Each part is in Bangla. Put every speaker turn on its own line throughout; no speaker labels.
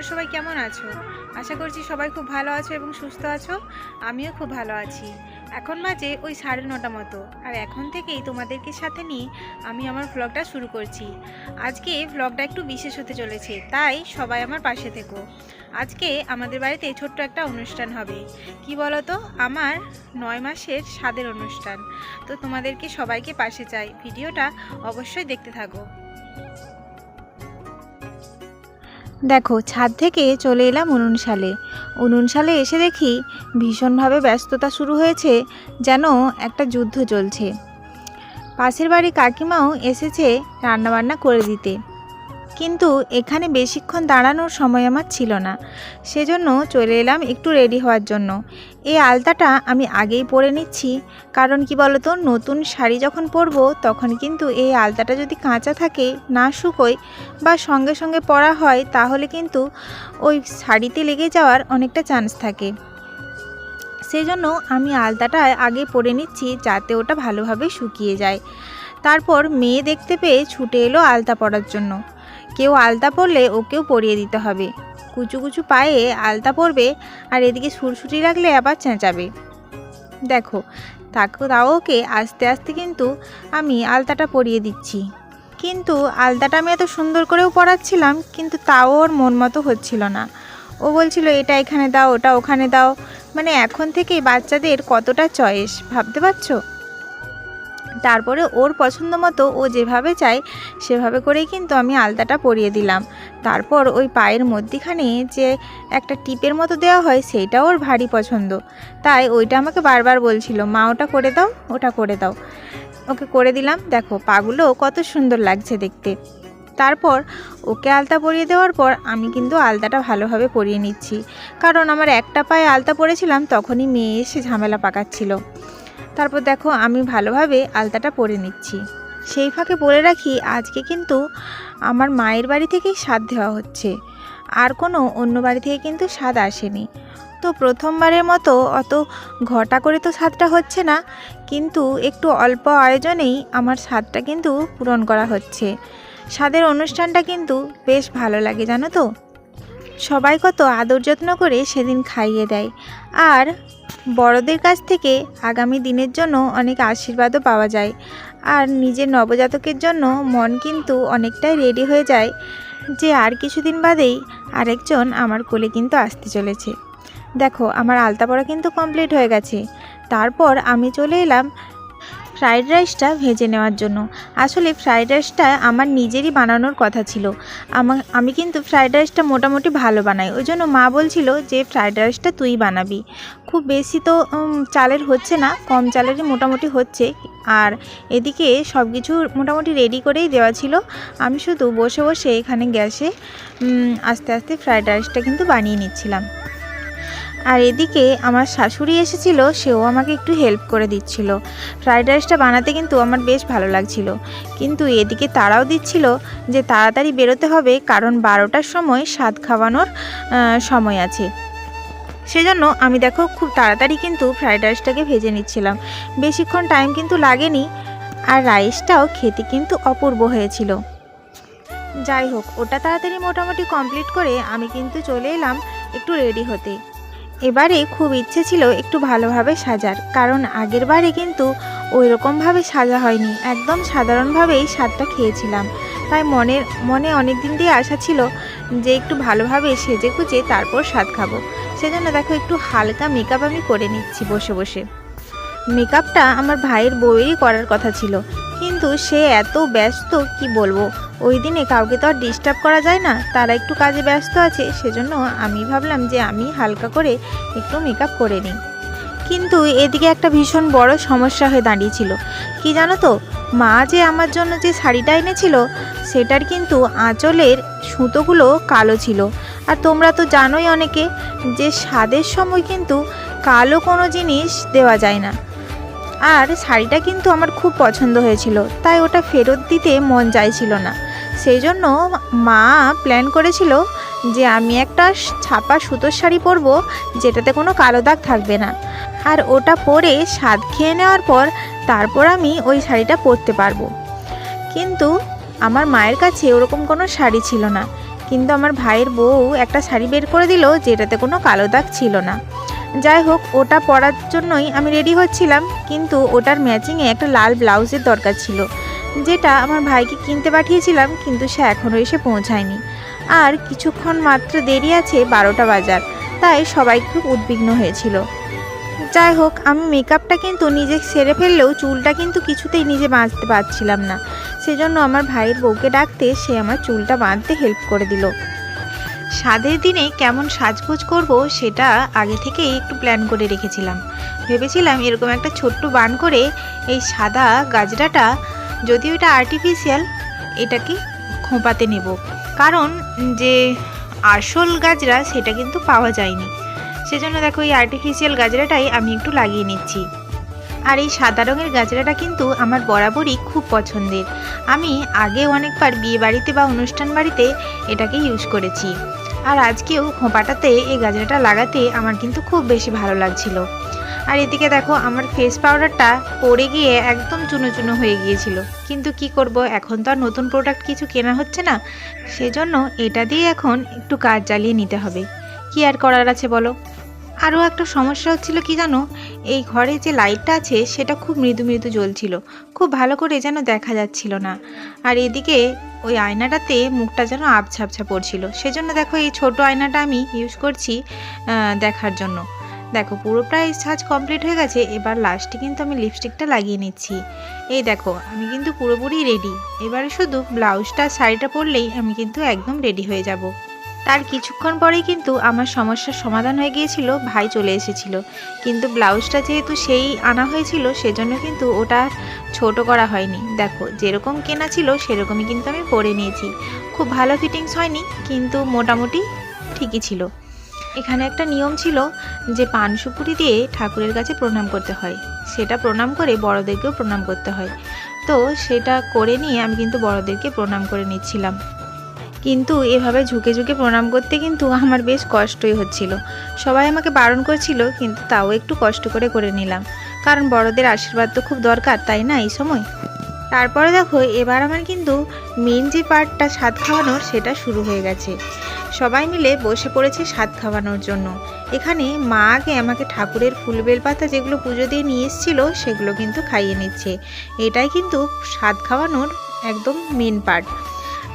সবাই কেমন আছো? আশা করছি সবাই খুব ভালো আছো এবং সুস্থ আছো। আমিও খুব ভালো আছি। এখন বাজে ওই সাড়ে নটা মতো। আর এখন থেকেই তোমাদেরকে সাথে নিয়ে আমি আমার ভ্লগটা শুরু করছি। আজকে ভ্লগটা একটু বিশেষ হতে চলেছে, তাই সবাই আমার পাশে থেকো। আজকে আমাদের বাড়িতে ছোট্ট একটা অনুষ্ঠান হবে। কি তো আমার নয় মাসের স্বাদের অনুষ্ঠান। তো তোমাদেরকে সবাইকে পাশে চাই। ভিডিওটা অবশ্যই দেখতে থাকো। দেখো, ছাদ থেকে চলে এলাম উনুন সালে উনুন সালে এসে দেখি ভীষণভাবে ব্যস্ততা শুরু হয়েছে, যেন একটা যুদ্ধ চলছে। পাশের বাড়ি কাকিমাও এসেছে রান্নাবান্না করে দিতে। কিন্তু এখানে বেশিক্ষণ দাঁড়ানোর সময় আমার ছিল না। সেজন্য চলে এলাম একটু রেডি হওয়ার জন্য। এই আলতাটা আমি আগেই পরে নিচ্ছি। কারণ কি বলতো, নতুন শাড়ি যখন পরবো, তখন কিন্তু এই আলতাটা যদি কাঁচা থাকে, না শুকোয় বা সঙ্গে সঙ্গে পরা হয়, তাহলে কিন্তু ওই শাড়িতে লেগে যাওয়ার অনেকটা চান্স থাকে। সেই জন্য আমি আলতাটা আগে পরে নিচ্ছি যাতে ওটা ভালোভাবে শুকিয়ে যায়। তারপর মেয়ে দেখতে পেয়ে ছুটে এলো আলতা পরার জন্য। কেউ আলতা পরলে ওকেও পরিয়ে দিতে হবে। কুচু কুচু পায়ে আলতা পরবে আর এদিকে সুরসুটি লাগলে আবার চেঁচাবে। দেখো, তাকে তাও ওকে আস্তে আস্তে কিন্তু আমি আলতাটা পরিয়ে দিচ্ছি। কিন্তু আলতাটা আমি এত সুন্দর করেও পরাচ্ছিলাম, কিন্তু তাও ওর মন মতো হচ্ছিল না। ও বলছিল, এটা এখানে দাও, ওটা ওখানে দাও। মানে এখন থেকেই বাচ্চাদের কতটা চয়েস, ভাবতে পারছ? তারপরে ওর পছন্দ মতো ও যেভাবে চায়, সেভাবে করেই কিন্তু আমি আলতাটা পরিয়ে দিলাম। তারপর ওই পায়ের মধ্যিখানে যে একটা টিপের মতো দেওয়া হয় সেইটা ওর ভারী পছন্দ। তাই ওইটা আমাকে বারবার বলছিল, মা, ওটা করে দাও, ওটা করে দাও। ওকে করে দিলাম। দেখো, পাগুলো কত সুন্দর লাগছে দেখতে। তারপর ওকে আলতা পরিয়ে দেওয়ার পর আমি কিন্তু আলতাটা ভালোভাবে পরিয়ে নিচ্ছি। কারণ আমার একটা পায়ে আলতা পরেছিলাম, তখনই মেয়ে এসে ঝামেলা পাকাচ্ছিল। তারপর দেখো আমি ভালোভাবে আলতাটা পরে নিচ্ছি। সেই ফাঁকে বলে রাখি, আজকে কিন্তু আমার মায়ের বাড়ি থেকেই স্বাদ দেওয়া হচ্ছে। আর কোনো অন্য বাড়ি থেকে কিন্তু স্বাদ আসেনি। তো প্রথমবারের মতো অত ঘটা করে তো স্বাদটা হচ্ছে না, কিন্তু একটু অল্প আয়োজনেই আমার স্বাদটা কিন্তু পূরণ করা হচ্ছে। স্বাদের অনুষ্ঠানটা কিন্তু বেশ ভালো লাগে, জানো তো? সবাই কত আদর যত্ন করে সেদিন খাইয়ে দেয়। আর বড়দের কাছ থেকে আগামী দিনের জন্য অনেক আশীর্বাদও পাওয়া যায়। আর নিজের নবজাতকের জন্য মন কিন্তু অনেকটাই রেডি হয়ে যায় যে আর কিছুদিন বাদেই আরেকজন আমার কোলে কিন্তু আসতে চলেছে। দেখো, আমার আলতা পড়া কিন্তু কমপ্লিট হয়ে গেছে। তারপর আমি চলে এলাম ফ্রাইড রাইসটা ভেজে নেওয়ার জন্য। আসলে ফ্রাইড রাইসটা আমার নিজেরই বানানোর কথা ছিল। আমা কিন্তু ফ্রাইড রাইসটা মোটামুটি ভালো বানাই। ওই জন্য মা বলছিল যে, ফ্রাইড রাইসটা তুই বানাবি। খুব বেশি তো চালের হচ্ছে না, কম চালেরই মোটামুটি হচ্ছে। আর এদিকে সব কিছু মোটামুটি রেডি করেই দেওয়া ছিল। আমি শুধু বসে বসে এখানে গ্যাসে আস্তে আস্তে ফ্রাইড রাইসটা কিন্তু বানিয়ে নিচ্ছিলাম। আর এদিকে আমার শাশুড়ি এসেছিল, সেও আমাকে একটু হেল্প করে দিচ্ছিল। ফ্রাইড রাইসটা বানাতে কিন্তু আমার বেশ ভালো লাগছিল। কিন্তু এদিকে তারাও দিচ্ছিল যে তাড়াতাড়ি বেরোতে হবে, কারণ বারোটার সময় স্বাদ খাওয়ানোর সময় আছে। সেজন্য আমি দেখো খুব তাড়াতাড়ি কিন্তু ফ্রাইড রাইসটাকে ভেজে নিচ্ছিলাম। বেশিক্ষণ টাইম কিন্তু লাগেনি আর রাইসটাও খেতে কিন্তু অপূর্ব হয়েছিল। যাই হোক, ওটা তাড়াতাড়ি মোটামুটি কমপ্লিট করে আমি কিন্তু চলে এলাম একটু রেডি হতে। এবারে খুব ইচ্ছে ছিল একটু ভালোভাবে সাজার, কারণ আগের বারে কিন্তু ওই রকমভাবে সাজা হয়নি। একদম সাধারণভাবেই স্বাদটা খেয়েছিলাম। তাই মনের মনে অনেক দিন দিয়ে আশা ছিল যে একটু ভালোভাবে সেজে গুজে তারপর স্বাদ খাব। সেজন্য দেখো একটু হালকা মেকআপ আমি করে নিচ্ছি বসে বসে। মেকআপটা আমার ভাইয়ের বউয়েরই করার কথা ছিল। কিন্তু সে এত ব্যস্ত, কি বলব? ওই দিনে কাউকে তো আর ডিস্টার্ব করা যায় না। তারা একটু কাজে ব্যস্ত আছে, সেজন্য আমি ভাবলাম যে আমি হালকা করে একটু মেকআপ করে নিই। কিন্তু এদিকে একটা ভীষণ বড় সমস্যা হয়ে দাঁড়িয়েছিল। কি জানো তো, মা যে আমার জন্য যে শাড়িটা এনেছিল, সেটার কিন্তু আঁচলের সুতোগুলো কালো ছিল। আর তোমরা তো জানোই অনেকে, যে স্বাদের সময় কিন্তু কালো কোনো জিনিস দেওয়া যায় না। আর শাড়িটা কিন্তু আমার খুব পছন্দ হয়েছিল, তাই ওটা ফেরত দিতে মন চাইছিল না। সেই জন্য মা প্ল্যান করেছিল যে আমি একটা ছাপা সুতোর শাড়ি পরবো, যেটাতে কোনো কালো দাগ থাকবে না। আর ওটা পরে স্বাদ খেয়ে নেওয়ার পর তারপর আমি ওই শাড়িটা পরতে পারব। কিন্তু আমার মায়ের কাছে ওরকম কোনো শাড়ি ছিল না। কিন্তু আমার ভাইয়ের বউ একটা শাড়ি বের করে দিল, যেটাতে কোনো কালো দাগ ছিল না। যাই হোক, ওটা পরার জন্যই আমি রেডি হচ্ছিলাম, কিন্তু ওটার ম্যাচিংয়ে একটা লাল ব্লাউজের দরকার ছিল, যেটা আমার ভাইকে কিনতে পাঠিয়েছিলাম, কিন্তু সে এখনও এসে পৌঁছায়নি। আর কিছুক্ষণ মাত্র দেরি আছে বারোটা বাজার, তাই সবাই খুব উদ্বিগ্ন হয়েছিল। যাই হোক, আমি মেকআপটা কিন্তু নিজে সেরে ফেললেও চুলটা কিন্তু কিছুতেই নিজে বাঁধতে পারছিলাম না। সেজন্য আমার ভাইয়ের বউকে ডাকতে সে আমার চুলটা বাঁধতে হেল্প করে দিল। স্বাদের দিনে কেমন সাজগোজ করব সেটা আগে থেকেই একটু প্ল্যান করে রেখেছিলাম। ভেবেছিলাম এরকম একটা ছোট্ট বান করে এই সাদা গাজরাটা যদিও এটা আর্টিফিশিয়াল এটাকে খোঁপাতে নেব। কারণ যে আসল গাজরা সেটা কিন্তু পাওয়া যায়নি। সেজন্য দেখো এই আর্টিফিশিয়াল গাজরাটাই আমি একটু লাগিয়ে নিচ্ছি। আর এই সাদা রঙের গাজরাটা কিন্তু আমার বরাবরই খুব পছন্দের। আমি আগে অনেকবার বিয়ে বাড়িতে বা অনুষ্ঠান বাড়িতে এটাকে ইউজ করেছি। আর আজকেও খোঁপাটাতে এই গাজরাটা লাগাতে আমার কিন্তু খুব বেশি ভালো লাগছিল। আর এদিকে দেখো, আমার ফেস পাউডারটা পড়ে গিয়ে একদম চুনো চুনো হয়ে গিয়েছিল। কিন্তু কি করব, এখন তো আর নতুন প্রোডাক্ট কিছু কেনা হচ্ছে না। সেজন্য এটা দিয়ে এখন একটু কাজ চালিয়ে নিতে হবে। কি আর করার আছে বলো? আরও একটা সমস্যা হচ্ছিল কি জানো? এই ঘরে যে লাইটটা আছে, সেটা খুব মৃদু মৃদু জ্বলছিল। খুব ভালো করে যেন দেখা যাচ্ছিল না। আর এদিকে ওই আয়নাটাতে মুখটা যেন আবছা আবছা পড়ছিল। সেজন্য দেখো এই ছোট আয়নাটা আমি ইউজ করছি দেখার জন্য। দেখো, পুরো প্রায় সাজ কমপ্লিট হয়ে গেছে, এবার লাস্টে কিন্তু আমি লিপস্টিকটা লাগিয়ে নিচ্ছি। এই দেখো, আমি কিন্তু পুরোপুরি রেডি এবারে শুধু ব্লাউজটা শাড়িটা পরলেই আমি কিন্তু একদম রেডি হয়ে যাব। তার কিছুক্ষণ পরেই কিন্তু আমার সমস্যার সমাধান হয়ে গিয়েছিল, ভাই চলে এসেছিল। কিন্তু ব্লাউজটা যেহেতু সেই আনা হয়েছিল, সেজন্য কিন্তু ওটা ছোট করা হয়নি। দেখো, যেরকম কেনা ছিল, সেরকমই কিন্তু আমি পরে নিয়েছি। খুব ভালো ফিটিংস হয়নি, কিন্তু মোটামুটি ঠিকই ছিল। এখানে একটা নিয়ম ছিল যে পান সুপুরি দিয়ে ঠাকুরের কাছে প্রণাম করতে হয়। সেটা প্রণাম করে বড়দেরকেও প্রণাম করতে হয়। তো সেটা করে নিয়ে আমি কিন্তু বড়দেরকে প্রণাম করে নিচ্ছিলাম। কিন্তু এভাবে ঝুঁকে ঝুঁকে প্রণাম করতে কিন্তু আমার বেশ কষ্টই হচ্ছিল। সবাই আমাকে বারণ করছিল, কিন্তু তাও একটু কষ্ট করে করে নিলাম। কারণ বড়দের আশীর্বাদ তো খুব দরকার, তাই না, এই সময়? তারপরে দেখো, এবার আমার কিন্তু মেন যে পার্টটা স্বাদ খাওয়ানোর, সেটা শুরু হয়ে গেছে। সবাই মিলে বসে পড়েছে স্বাদ খাওয়ানোর জন্য। এখানে মা আগে আমাকে ঠাকুরের ফুল বেলপাতা যেগুলো পুজো দিয়ে নিয়ে এসেছিল, সেগুলো কিন্তু খাইয়ে নিচ্ছে। এটাই কিন্তু স্বাদ খাওয়ানোর একদম মেন পার্ট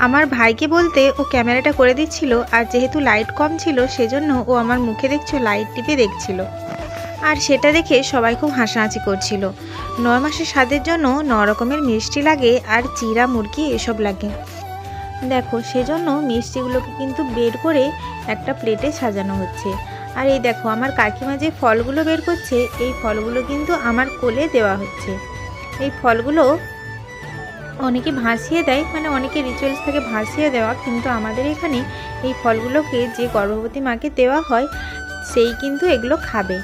আমার ভাইকে বলতে ও ক্যামেরাটা করে দিচ্ছিল আর যেহেতু লাইট কম ছিল সেজন্য ও আমার মুখে দেখছ লাইট টিপে দেখছিল। আর সেটা দেখে সবাই খুব হাসাহাসি করছিল। নয় মাসের স্বাদের জন্য ন রকমের মিষ্টি লাগে আর চিরা, মুরগি এসব লাগে। দেখো, সেজন্য মিষ্টিগুলোকে কিন্তু বের করে একটা প্লেটে সাজানো হচ্ছে। আর এই দেখো, আমার কাকিমা যে ফলগুলো বের করছে, এই ফলগুলো কিন্তু আমার কোলে দেওয়া হচ্ছে। এই ফলগুলো অনেকে ভাসিয়ে দেয় মানে অনেকে রিচুয়ালস থেকে ভাসিয়ে দেওয়া, কিন্তু আমাদের এখানে এই ফলগুলোকে যে গর্ভবতী মাকে দেওয়া হয়, সেই কিন্তু এগুলো খাবে।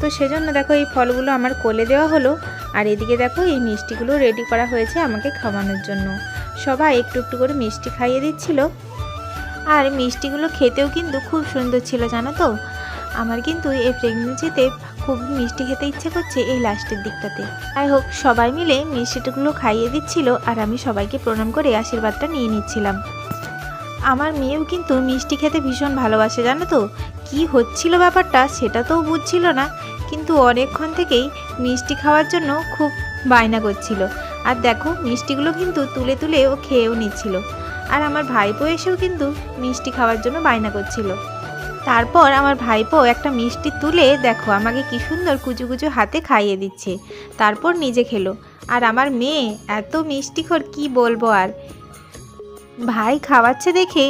তো সেজন্য দেখো এই ফলগুলো আমার কোলে দেওয়া হলো, আর এদিকে দেখো এই মিষ্টিগুলো রেডি করা হয়েছে আমাকে খাওয়ানোর জন্য। সবাই একটু একটু করে মিষ্টি খাইয়ে দিচ্ছিল। আর মিষ্টিগুলো খেতেও কিন্তু খুব সুন্দর ছিল, জানো তো? আমার কিন্তু এই প্রেগনেন্সিতে খুব মিষ্টি খেতে ইচ্ছে করছে এই লাস্টের দিকটাতে। যাই হোক, সবাই মিলে মিষ্টিগুলো খাইয়ে দিচ্ছিল আর আমি সবাইকে প্রণাম করে আশীর্বাদটা নিয়ে নিচ্ছিলাম। আমার মেয়েও কিন্তু মিষ্টি খেতে ভীষণ ভালোবাসে, জানো তো? কি হচ্ছিল ব্যাপারটা সেটা তো বুঝছিল না। কিন্তু অনেকক্ষণ থেকেই মিষ্টি খাওয়ার জন্য খুব বায়না করছিল। আর দেখো, মিষ্টিগুলো কিন্তু তুলে তুলে ও খেয়েও নিচ্ছিল। আর আমার ভাইপো এসেও কিন্তু মিষ্টি খাওয়ার জন্য বায়না করছিল। তারপর আমার ভাইপো একটা মিষ্টি তুলে, দেখো, আমাকে কি সুন্দর কুচু কুচু হাতে খাইয়ে দিচ্ছে। তারপর নিজে খেলো। আর আমার মেয়ে, এত মিষ্টিখোর কি বলব আর? ভাই খাওয়াচ্ছে দেখে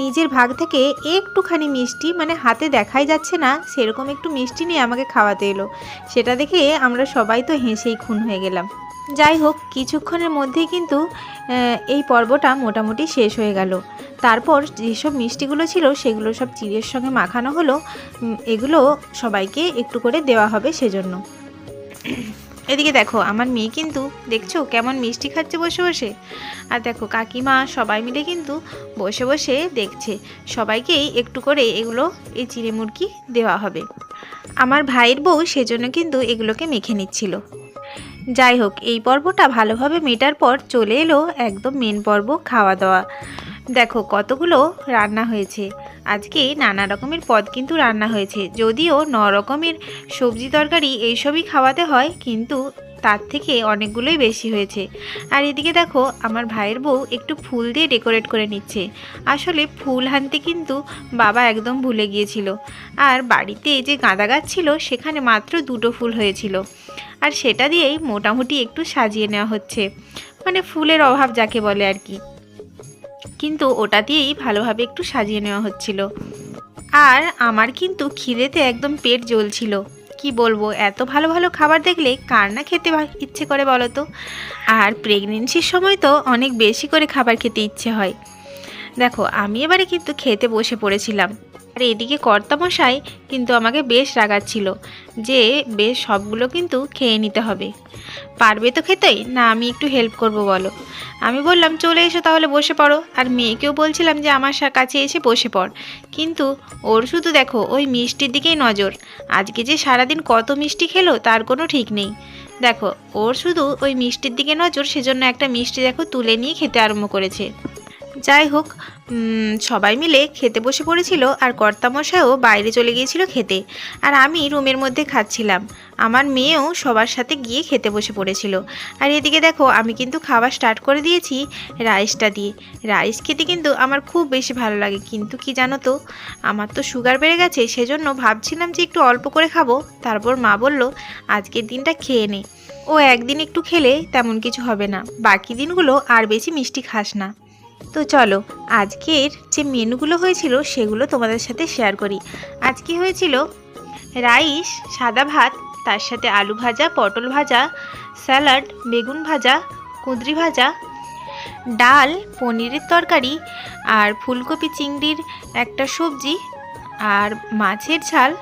নিজের ভাগ থেকে একটুখানি মিষ্টি মানে হাতে দেখাই যাচ্ছে না, সেরকম একটু মিষ্টি নিয়ে আমাকে খাওয়াতে এলো। সেটা দেখে আমরা সবাই তো হেসেই খুন হয়ে গেলাম। যাই হোক, কিছুক্ষণের মধ্যেই কিন্তু এই পর্বটা মোটামুটি শেষ হয়ে গেল। তারপর যেসব মিষ্টিগুলো ছিল সেগুলো সব চিড়ের সঙ্গে মাখানো হলো। এগুলো সবাইকে একটু করে দেওয়া হবে সেজন্য। এদিকে দেখো, আমার মেয়ে কিন্তু দেখছ কেমন মিষ্টি খাচ্ছে বসে বসে। আর দেখো, কাকিমা সবাই মিলে কিন্তু বসে বসে দেখছে। সবাইকেই একটু করে এগুলো, এই চিড়ে মুরগি দেওয়া হবে। আমার ভাইয়ের বউ সেজন্য কিন্তু এগুলোকে মেখে নিচ্ছিল। যাই হোক, এই পর্বটা ভালোভাবে মেটার পর চলে এলো একদম মেন পর্ব খাওয়া দাওয়া দেখো কতগুলো রান্না হয়েছে। আজকে নানা রকমের পদ কিন্তু রান্না হয়েছে। যদিও ন রকমের সবজি তরকারি এইসবই খাওয়াতে হয়, কিন্তু তার থেকে অনেকগুলোই বেশি হয়েছে। আর এদিকে দেখো, আমার ভাইয়ের বউ একটু ফুল দিয়ে ডেকোরেট করে নিচ্ছে। আসলে ফুল হানতে কিন্তু বাবা একদম ভুলে গিয়েছিল। আর বাড়িতে যে গাঁদা গাছ ছিল, সেখানে মাত্র দুটো ফুল হয়েছিল। আর সেটা দিয়েই মোটামুটি একটু সাজিয়ে নেওয়া হচ্ছে। মানে ফুলের অভাব যাকে বলে আর কি। কিন্তু ওটা দিয়েই ভালোভাবে একটু সাজিয়ে নেওয়া হচ্ছিল। আর আমার কিন্তু খিদেতে একদম পেট জ্বলছিল। কি বলব, এত ভালো ভালো খাবার দেখলে কার না খেতে ইচ্ছে করে বলো তো আর প্রেগনেন্সির সময় তো অনেক বেশি করে খাবার খেতে ইচ্ছে হয়। দেখো, আমি এবারে কিন্তু খেতে বসে পড়েছিলাম। আর এদিকে কর্তামশাই কিন্তু আমাকে বেশ রাগাচ্ছিল যে বেশ সবগুলো কিন্তু খেয়ে নিতে হবে। পারবে তো খেতেই? না, আমি একটু হেল্প করব বলো। আমি বললাম, চলে এসো তাহলে বসে পড়ো। আর মেয়েকেও বলছিলাম যে, আমার কাছে এসে বসে পড়। কিন্তু ওর শুধু দেখো, ওই মিষ্টির দিকেই নজর। আজকে যে সারাদিন কত মিষ্টি খেলো, তার কোনো ঠিক নেই। দেখো, ওর শুধু ওই মিষ্টির দিকে নজর, সেজন্য একটা মিষ্টি দেখো তুলে নিয়ে খেতে আরম্ভ করেছে। যাই হোক সবাই মিলে খেতে বসে পড়েছিল আর কর্তামশাইও বাইরে চলে গিয়েছিল খেতে। আর আমি রুমের মধ্যে খাচ্ছিলাম। আমার মেয়েও সবার সাথে গিয়ে খেতে বসে পড়েছিল। আর এদিকে দেখো, আমি কিন্তু খাওয়া স্টার্ট করে দিয়েছি রাইসটা দিয়ে। রাইস খেতে কিন্তু আমার খুব বেশি ভালো লাগে। কিন্তু কি জানো তো, আমার তো সুগার বেড়ে গেছে, সেজন্য ভাবছিলাম যে একটু অল্প করে খাব। তারপর মা বলল, আজকের দিনটা খেয়ে নে। ও একদিন একটু খেলে তেমন কিছু হবে না। বাকি দিনগুলো আর বেশি মিষ্টি খাস না। তো চলো, আজকের যে মেনুগুলো হয়েছিল সেগুলো তোমাদের সাথে শেয়ার করি। আজকে হয়েছিল রাইস, সাদা ভাত, তার সাথে আলু ভাজা, পটল ভাজা, স্যালাড, বেগুন ভাজা, কুঁদরি ভাজা, ডাল, পনিরের তরকারি আর ফুলকপি চিংড়ির একটা সবজি আর মাছের ঝাল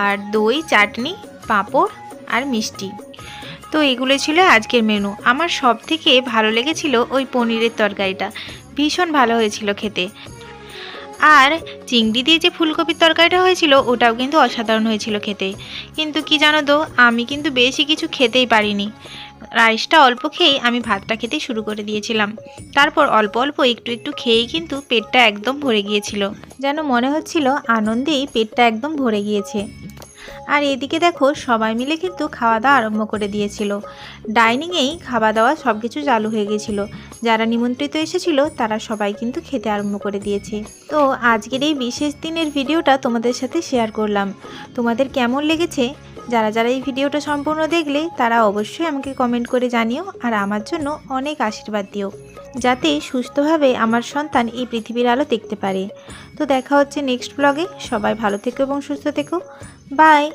আর দই, চাটনি, পাঁপড় আর মিষ্টি। তো এগুলো ছিল আজকের মেনু আমার সব থেকে ভালো লেগেছিল ওই পনিরের তরকারিটা। ভীষণ ভালো হয়েছিল খেতে। আর চিংড়ি দিয়ে যে ফুলকপির তরকারিটা হয়েছিল, ওটাও কিন্তু অসাধারণ হয়েছিল খেতে। কিন্তু কি জানো তো, আমি কিন্তু বেশি কিছু খেতেই পারিনি। রাইসটা অল্প খেয়েই আমি ভাতটা খেতে শুরু করে দিয়েছিলাম। তারপর অল্প অল্প একটু একটু খেয়েই কিন্তু পেটটা একদম ভরে গিয়েছিল। যেন মনে হচ্ছিল আনন্দেই পেটটা একদম ভরে গিয়েছে। আর এদিকে দেখো সবাই মিলে কিন্তু খাওয়া দাওয়া আরম্ভ করে দিয়েছিল। ডাইনিংয়েই খাওয়া দাওয়া সব কিছু চালু হয়ে গেছিল। যারা নিমন্ত্রিত এসেছিল, তারা সবাই কিন্তু খেতে আরম্ভ করে দিয়েছে। তো আজকের এই বিশেষ দিনের ভিডিওটা তোমাদের সাথে শেয়ার করলাম। তোমাদের কেমন লেগেছে? যারা যারা এই ভিডিওটা সম্পূর্ণ দেখলে, তারা অবশ্যই আমাকে কমেন্ট করে জানিও আর আমার জন্য অনেক আশীর্বাদ দিও। যাতে সুস্থভাবে আমার সন্তান এই পৃথিবীর আলো দেখতে পারে। তো দেখা হচ্ছে নেক্সট ব্লগে সবাই ভালো থেকো এবং সুস্থ থেকো। Bye.